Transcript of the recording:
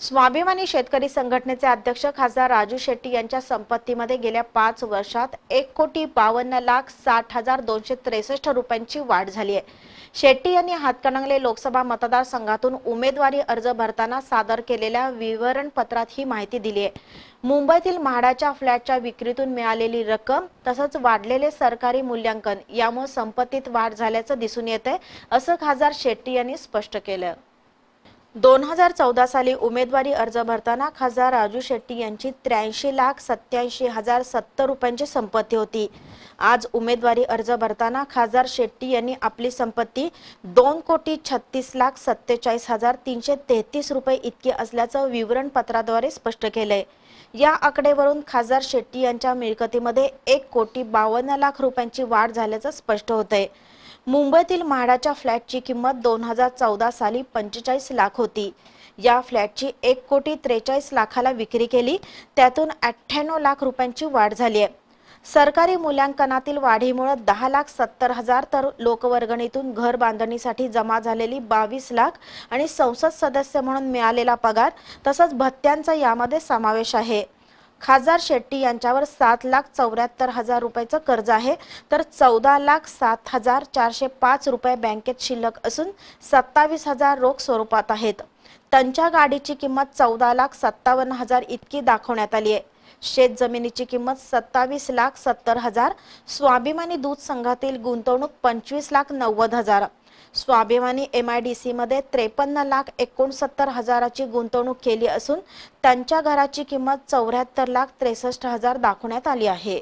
स्वाभिमानी शेतकरी संघटनेचे अध्यक्ष खासदार राजू शेट्टी यांच्या संपत्तीमध्ये गेल्या पाच वर्षात एक कोटी बावन्न लाख साठ हजार दोनशे त्रेसष्ट रुपयांची वाढ झाली आहे. शेट्टी यांनी हातकणंगले लोकसभा मतदारसंघातून उमेदवारी अर्ज भरताना सादर केलेल्या विवरणपत्रात ही माहिती दिली आहे. मुंबईतील म्हाडाच्या फ्लॅटच्या विक्रीतून मिळालेली रक्कम तसंच वाढलेले सरकारी मूल्यांकन यामुळे संपत्तीत वाढ झाल्याचं दिसून येत आहे असं खासदार शेट्टी यांनी स्पष्ट केलं. दोन हजार चौदा साली उमेदवारी अर्ज भरताना खासदार राजू शेट्टी यांची त्र्याऐंशी लाख सत्याऐंशी हजार सत्तर रुपयांची संपत्ती होती. आज उमेदवारी अर्ज भरताना खासदार शेट्टी यांनी आपली संपत्ती दोन कोटी छत्तीस लाख सत्तेचाळीस हजार तीनशे तेहतीस रुपये इतकी असल्याचं विवरणपत्राद्वारे स्पष्ट केलंय. या आकडेवरून खासदार शेट्टी यांच्या मिळकतीमध्ये एक कोटी बावन्न लाख रुपयांची वाढ झाल्याचं स्पष्ट होतंय. मुंबईतील म्हाडाच्या फ्लॅटची किंमत दोन हजार चौदा साली पंचेचाळीस लाख होती. या फ्लॅटची एक कोटी त्रेचाळीस लाखाला विक्री केली. त्यातून अठ्ठ्याण्णव लाख रुपयांची वाढ झाली आहे. सरकारी मूल्यांकनातील वाढीमुळे दहा लाख सत्तर हजार तर लोकवर्गणीतून घर बांधणीसाठी जमा झालेली बावीस लाख आणि संसद सदस्य म्हणून मिळालेला पगार तसंच भत्त्यांचा यामध्ये समावेश आहे. खासदार शेट्टी यांच्यावर सात लाख चौऱ्याहत्तर हजार रुपयाचं कर्ज आहे. तर चौदा लाख सात हजार चारशे पाच रुपये बँकेत शिल्लक असून सत्तावीस हजार रोख स्वरूपात आहेत. त्यांच्या गाडीची किंमत चौदा लाख सत्तावन्न हजार इतकी दाखवण्यात आली आहे. शेत जमिनीची किंमत सत्तावीस लाख सत्तर हजार. स्वाभिमानी दूध संघातील गुंतवणूक पंचवीस लाख नव्वद हजार. स्वाभिमानी एम आय डी सीमध्ये त्रेपन्न लाख एकोणसत्तर हजाराची गुंतवणूक केली असून त्यांच्या घराची किंमत चौऱ्याहत्तर लाख त्रेसष्ट हजार दाखवण्यात आली आहे.